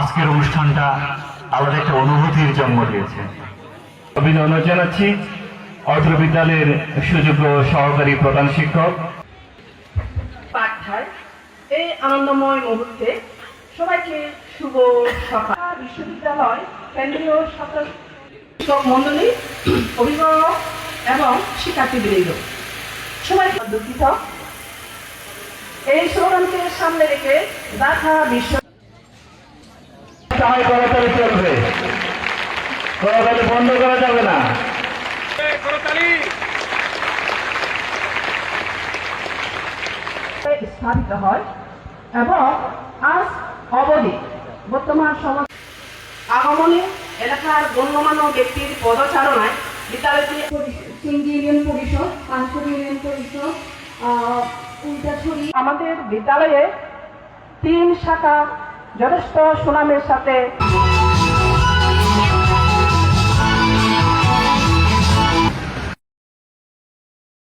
আজকের অনুষ্ঠানটা আলাদা একটা অনুভূতির জন্ম দিয়েছে। অভিনন্দন জানাচ্ছি অত্র বিদ্যালয়ের সুযোগ্য সহকারী প্রধান শিক্ষক। পাঠায় এই আনন্দময় মুহূর্তে সবাইকে শুভ সকাল। বিশ্ববিদ্যালয় কেন্দ্রীয় ছাত্র মন্ডলী অভিভাবক এবং শিক্ষার্থীবৃন্দ। সবাই দুঃখিত। এই স্লোগানকে সামনে রেখে ঢাকা বিশ্ব সহায় করাতালি চলবে। করাতালি বন্ধ করা যাবে না। স্থাপিত হয় এবং আজ অবধি বর্তমান সমাজ আগমনে এলাকার গণ্যমান্য ব্যক্তির পদচারণায় বিদ্যালয়টি সিঙ্গি ইউনিয়ন পরিষদ পাঁচশো ইউনিয়ন পরিষদ আমাদের বিদ্যালয়ে তিন শাখা যথেষ্ট সুনামের সাথে